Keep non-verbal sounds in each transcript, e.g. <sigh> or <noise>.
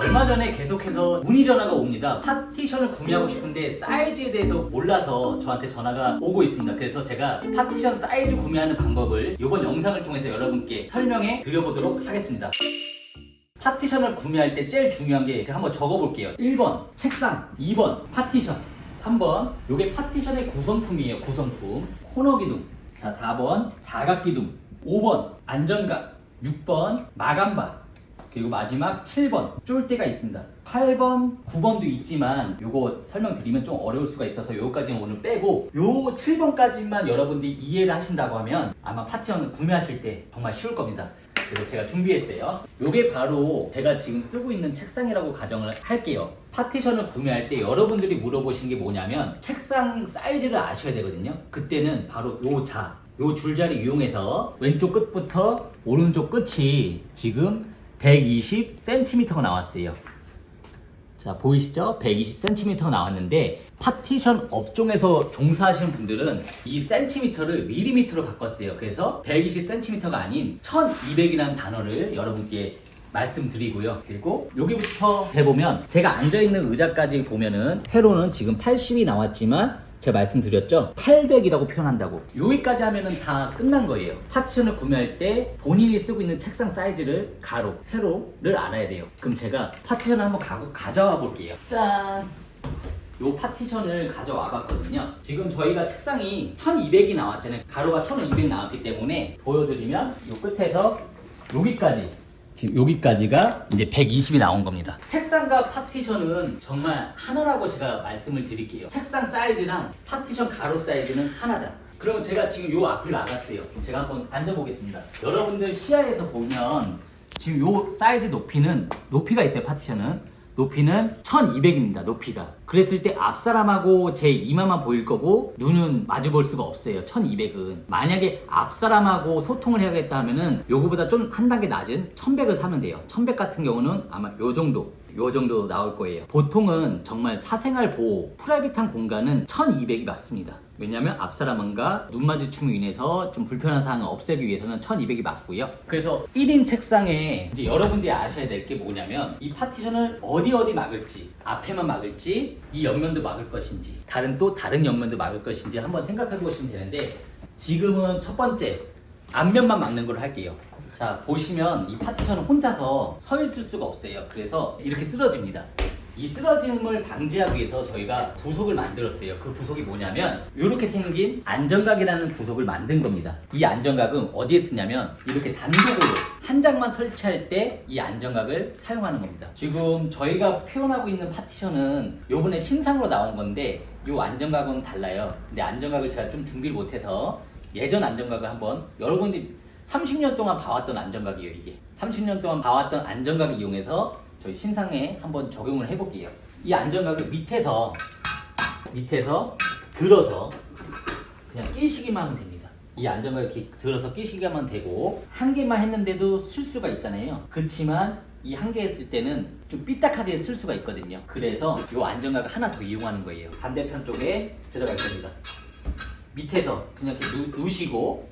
얼마 전에 계속해서 문의 전화가 옵니다. 파티션을 구매하고 싶은데 사이즈에 대해서 몰라서 저한테 전화가 오고 있습니다. 그래서 제가 파티션 사이즈 구매하는 방법을 이번 영상을 통해서 여러분께 설명해 드려보도록 하겠습니다. 파티션을 구매할 때 제일 중요한 게 제가 한번 적어볼게요. 1번 책상, 2번 파티션, 3번 요게 파티션의 구성품이에요. 구성품 코너 기둥, 자 4번 사각 기둥, 5번 안전각, 6번 마감바, 그리고 마지막 7번 쫄대가 있습니다. 8번, 9번도 있지만 요거 설명드리면 좀 어려울 수가 있어서 요거까지는 오늘 빼고 요 7번까지만 여러분들이 이해를 하신다고 하면 아마 파티션 구매하실 때 정말 쉬울 겁니다. 그래서 제가 준비했어요. 요게 바로 제가 지금 쓰고 있는 책상이라고 가정을 할게요. 파티션을 구매할 때 여러분들이 물어보신 게 뭐냐면 책상 사이즈를 아셔야 되거든요. 그때는 바로 요 자, 요 줄자리 이용해서 왼쪽 끝부터 오른쪽 끝이 지금 120cm가 나왔어요. 자 보이시죠? 120cm 나왔는데 파티션 업종에서 종사하시는 분들은 이 cm를 밀리미터로 바꿨어요. 그래서 120cm가 아닌 1200이라는 단어를 여러분께 말씀드리고요. 그리고 여기부터 재보면 제가 앉아있는 의자까지 보면은 세로는 지금 80이 나왔지만 제가 말씀드렸죠? 800이라고 표현한다고. 여기까지 하면은 다 끝난 거예요. 파티션을 구매할 때 본인이 쓰고 있는 책상 사이즈를 가로, 세로를 알아야 돼요. 그럼 제가 파티션을 한번 가, 가져와 볼게요. 짠! 요 파티션을 가져와 봤거든요. 지금 저희가 책상이 1200이 나왔잖아요. 가로가 1200 나왔기 때문에 보여드리면 요 끝에서 여기까지 지금 여기까지가 이제 120이 나온 겁니다. 책상과 파티션은 정말 하나라고 제가 말씀을 드릴게요. 책상 사이즈랑 파티션 가로 사이즈는 하나다. 그러면 제가 지금 요 앞을 나갔어요. 제가 한번 앉아보겠습니다. 여러분들 시야에서 보면 지금 요 사이즈 높이는 높이가 있어요. 파티션은 높이는 1200입니다. 높이가. 그랬을 때 앞사람하고 제 이마만 보일 거고 눈은 마주 볼 수가 없어요. 1200은. 만약에 앞사람하고 소통을 해야겠다 하면은 요거보다 좀 한 단계 낮은 1100을 사면 돼요. 1100 같은 경우는 아마 요 정도 요 정도 나올 거예요. 보통은 정말 사생활 보호, 프라이빗한 공간은 1200이 맞습니다. 왜냐면 앞사람과 눈 마주침으로 인해서 좀 불편한 사항을 없애기 위해서는 1200이 맞고요. 그래서 1인 책상에 이제 여러분들이 아셔야 될 게 뭐냐면 이 파티션을 어디 어디 막을지 앞에만 막을지 이 옆면도 막을 것인지 다른 또 다른 옆면도 막을 것인지 한번 생각해 보시면 되는데 지금은 첫 번째 앞면만 막는 걸로 할게요. 자 보시면 이 파티션은 혼자서 서 있을 수가 없어요. 그래서 이렇게 쓰러집니다. 이 쓰러짐을 방지하기 위해서 저희가 부속을 만들었어요. 그 부속이 뭐냐면 이렇게 생긴 안정각이라는 부속을 만든 겁니다. 이 안정각은 어디에 쓰냐면 이렇게 단독으로 한 장만 설치할 때 이 안정각을 사용하는 겁니다. 지금 저희가 표현하고 있는 파티션은 요번에 신상으로 나온 건데 이 안정각은 달라요. 근데 안정각을 제가 좀 준비를 못해서 예전 안정각을 한번 여러분들이 30년 동안 봐왔던 안정각이에요 이게 30년 동안 봐왔던 안정각을 이용해서 저희 신상에 한번 적용을 해볼게요. 이 안정각을 밑에서 밑에서 들어서 그냥 끼시기만 하면 됩니다. 이 안정각 이렇게 들어서 끼시기만 되고 한 개만 했는데도 쓸 수가 있잖아요. 그렇지만 이 한 개 했을 때는 좀 삐딱하게 쓸 수가 있거든요. 그래서 이 안정각을 하나 더 이용하는 거예요. 반대편 쪽에 들어갈 겁니다. 밑에서 그냥 이렇게 누, 누시고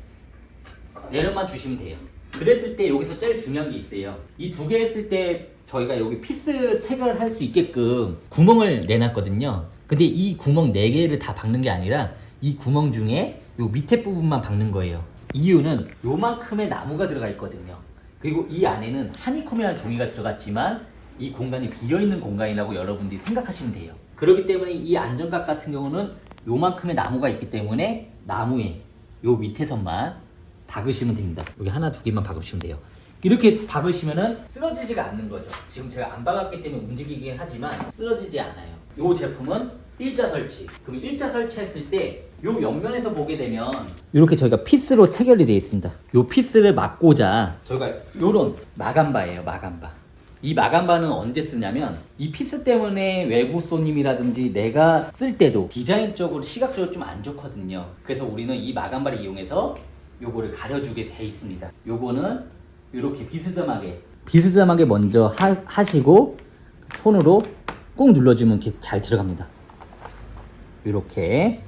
내려만 주시면 돼요. 그랬을 때 여기서 제일 중요한 게 있어요. 이 두 개 했을 때 저희가 여기 피스 체결할 수 있게끔 구멍을 내놨거든요. 근데 이 구멍 네 개를 다 박는 게 아니라 이 구멍 중에 요 밑에 부분만 박는 거예요. 이유는 요만큼의 나무가 들어가 있거든요. 그리고 이 안에는 하니콤이라는 종이가 들어갔지만 이 공간이 비어 있는 공간이라고 여러분들이 생각하시면 돼요. 그렇기 때문에 이 안정각 같은 경우는 요만큼의 나무가 있기 때문에 나무에 요 밑에서만 박으시면 됩니다. 여기 하나 두 개만 박으시면 돼요. 이렇게 박으시면은 쓰러지지가 않는 거죠. 지금 제가 안 박았기 때문에 움직이긴 하지만 쓰러지지 않아요. 이 제품은 일자 설치. 그럼 일자 설치했을 때 요 옆면에서 보게 되면 이렇게 저희가 피스로 체결이 되어 있습니다. 요 피스를 막고자 저희가 요런 마감바예요, 마감바. 이 마감바는 언제 쓰냐면 이 피스 때문에 외부 손님이라든지 내가 쓸 때도 디자인적으로 시각적으로 좀 안 좋거든요. 그래서 우리는 이 마감바를 이용해서 요거를 가려주게 돼 있습니다. 요거는 이렇게 비스듬하게 비스듬하게 먼저 하, 하시고 손으로 꾹 눌러주면 이렇게 잘 들어갑니다. 이렇게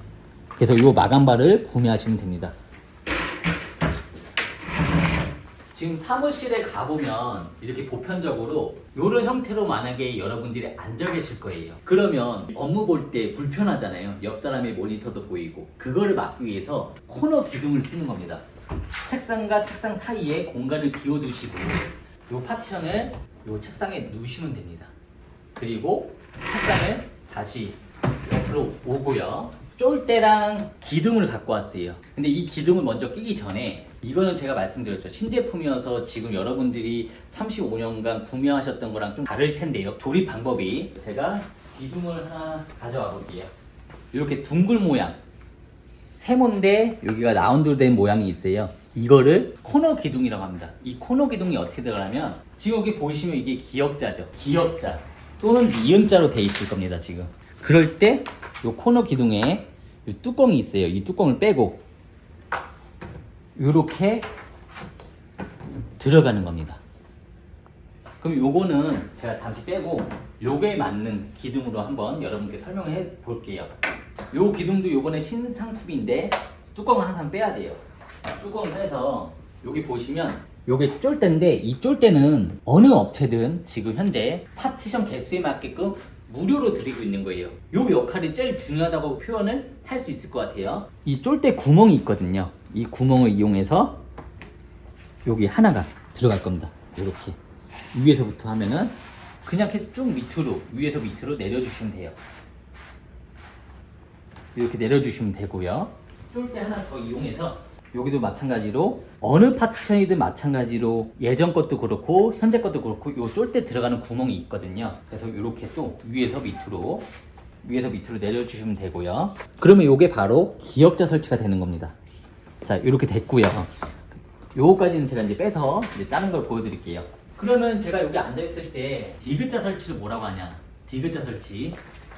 그래서 요 마감바를 구매하시면 됩니다. 지금 사무실에 가보면 이렇게 보편적으로 이런 형태로 만약에 여러분들이 앉아 계실 거예요. 그러면 업무 볼 때 불편하잖아요. 옆 사람의 모니터도 보이고. 그거를 막기 위해서 코너 기둥을 쓰는 겁니다. 책상과 책상 사이에 공간을 비워두시고 이 파티션을 이 책상에 누시면 됩니다. 그리고 책상을 다시 옆으로 오고요. 쫄대랑 기둥을 갖고 왔어요. 근데 이 기둥을 먼저 끼기 전에 이거는 제가 말씀드렸죠. 신제품이어서 지금 여러분들이 35년간 구매하셨던 거랑 좀 다를 텐데요. 조립 방법이 제가 기둥을 하나 가져와 볼게요. 이렇게 둥글 모양 세모인데 여기가 라운드 된 모양이 있어요. 이거를 코너 기둥이라고 합니다. 이 코너 기둥이 어떻게 들어가냐면 지금 여기 보시면 이게 기역자죠. 기역자 또는 니은자로 돼 있을 겁니다. 지금. 그럴 때 이 코너 기둥에 이 뚜껑이 있어요. 이 뚜껑을 빼고 이렇게 들어가는 겁니다. 그럼 요거는 제가 잠시 빼고 요게 맞는 기둥으로 한번 여러분께 설명해 볼게요. 요 기둥도 요번에 신상품인데 뚜껑을 항상 빼야 돼요. 뚜껑을 빼서 여기 보시면 요게 쫄대인데 이 쫄대는 어느 업체든 지금 현재 파티션 개수에 맞게끔 무료로 드리고 있는 거예요. 요 역할이 제일 중요하다고 표현을 할 수 있을 것 같아요. 이 쫄대 구멍이 있거든요. 이 구멍을 이용해서 여기 하나가 들어갈 겁니다. 이렇게 위에서부터 하면은 그냥 쭉 밑으로 위에서 밑으로 내려주시면 돼요. 이렇게 내려주시면 되고요. 쫄대 하나 더 이용해서 여기도 마찬가지로 어느 파티션이든 마찬가지로 예전 것도 그렇고 현재 것도 그렇고 요 쫄대 들어가는 구멍이 있거든요. 그래서 이렇게 또 위에서 밑으로 위에서 밑으로 내려주시면 되고요. 그러면 요게 바로 기역자 설치가 되는 겁니다. 자 이렇게 됐고요. 요거까지는 제가 이제 빼서 이제 다른 걸 보여드릴게요. 그러면 제가 여기 앉아있을 때 디귿자 설치를 뭐라고 하냐? 디귿자 설치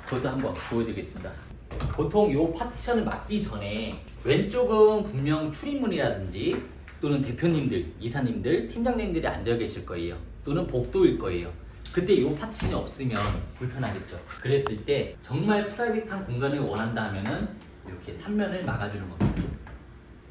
그것도 한번 보여드리겠습니다. 보통 요 파티션을 막기 전에 왼쪽은 분명 출입문이라든지 또는 대표님들, 이사님들, 팀장님들이 앉아 계실 거예요. 또는 복도일 거예요. 그때 요 파티션이 없으면 불편하겠죠. 그랬을 때 정말 프라이빗한 공간을 원한다 하면은 이렇게 3면을 막아주는 겁니다.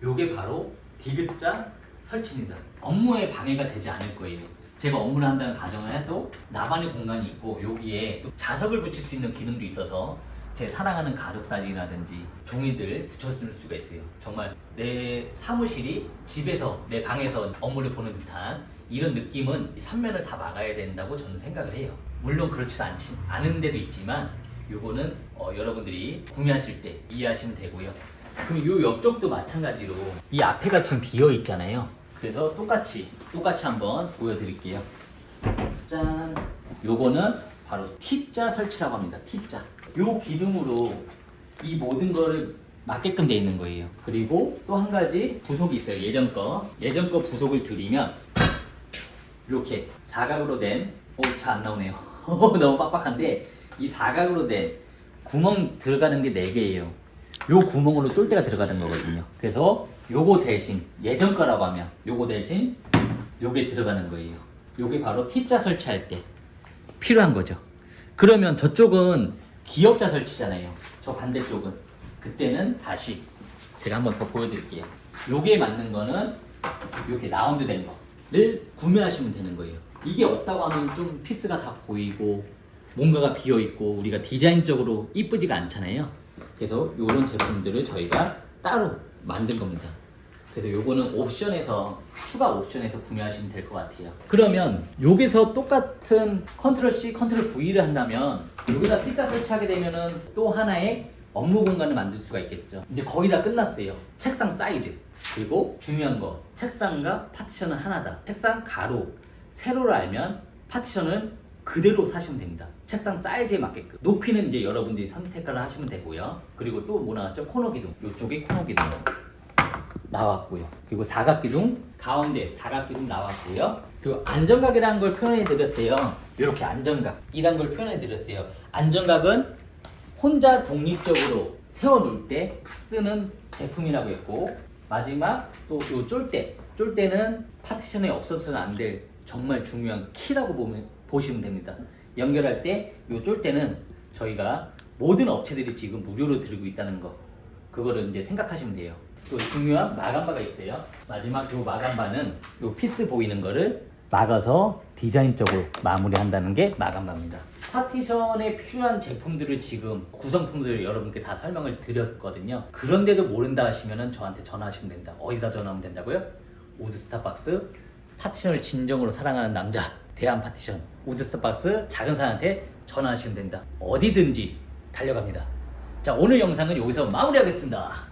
요게 바로 디귿자 설치입니다. 업무에 방해가 되지 않을 거예요. 제가 업무를 한다는 가정을 해도 나만의 공간이 있고 여기에 또 자석을 붙일 수 있는 기능도 있어서 제 사랑하는 가족 사진이라든지 종이들 붙여줄 수가 있어요. 정말 내 사무실이 집에서 내 방에서 업무를 보는 듯한 이런 느낌은 이 3면을 다 막아야 된다고 저는 생각을 해요. 물론 그렇지도 않지, 않은 데도 있지만 요거는 어, 여러분들이 구매하실 때 이해하시면 되고요. 그럼 요 옆쪽도 마찬가지로 이 앞에가 지금 비어 있잖아요. 그래서 똑같이 똑같이 한번 보여드릴게요. 짠. 요거는 바로 T자 설치라고 합니다. T자. 요 기둥으로 이 모든 거를 맞게끔 돼 있는 거예요. 그리고 또 한 가지 부속이 있어요. 예전 거. 예전 거 부속을 드리면 이렇게 사각으로 된, 오, 잘 안 나오네요. <laughs> 너무 빡빡한데, 이 사각으로 된 구멍 들어가는 게 4개예요. 요 구멍으로 쫄대가 들어가는 거거든요. 그래서 요거 대신, 예전 거라고 하면, 요거 대신 요게 들어가는 거예요. 요게 바로 T자 설치할 때 필요한 거죠. 그러면 저쪽은 기역자 설치잖아요. 저 반대쪽은. 그때는 다시 제가 한번 더 보여드릴게요. 요게 맞는 거는 이렇게 라운드 된 거를 구매하시면 되는 거예요. 이게 없다고 하면 좀 피스가 다 보이고 뭔가가 비어 있고 우리가 디자인적으로 이쁘지가 않잖아요. 그래서 이런 제품들을 저희가 따로 만든 겁니다. 그래서 요거는 옵션에서 추가 옵션에서 구매하시면 될 것 같아요. 그러면 여기서 똑같은 컨트롤 C, 컨트롤 V를 한다면 여기다 T자 설치하게 되면은 또 하나의 업무 공간을 만들 수가 있겠죠. 이제 거의 다 끝났어요. 책상 사이즈 그리고 중요한 거 책상과 파티션은 하나다. 책상 가로 세로를 알면 파티션은 그대로 사시면 됩니다. 책상 사이즈에 맞게끔 높이는 이제 여러분들이 선택을 하시면 되고요. 그리고 또 뭐 나왔죠? 코너 기둥. 이쪽에 코너 기둥. 나왔고요. 그리고 사각기둥 가운데 사각기둥 나왔고요. 그리고 안정각이라는 걸 표현해 드렸어요. 이렇게 안정각 이란 걸 표현해 드렸어요. 안정각은 혼자 독립적으로 세워 놓을 때 쓰는 제품이라고 했고 마지막 또요 쫄대 쫄대는 파티션에 없어서는 안 될 정말 중요한 키라고 보면 보시면 됩니다. 연결할 때요 쫄대는 저희가 모든 업체들이 지금 무료로 드리고 있다는 거 그거를 이제 생각하시면 돼요. 또 중요한 마감바가 있어요. 마지막 요 마감바는 요 피스 보이는 거를 막아서 디자인적으로 마무리한다는 게 마감바입니다. 파티션에 필요한 제품들을 지금 구성품들을 여러분께 다 설명을 드렸거든요. 그런데도 모른다 하시면은 저한테 전화하시면 된다. 어디다 전화하면 된다고요? 우드스타박스 파티션을 진정으로 사랑하는 남자 대한 파티션 우드스타박스 작은 사람한테 전화하시면 된다. 어디든지 달려갑니다. 자 오늘 영상은 여기서 마무리하겠습니다.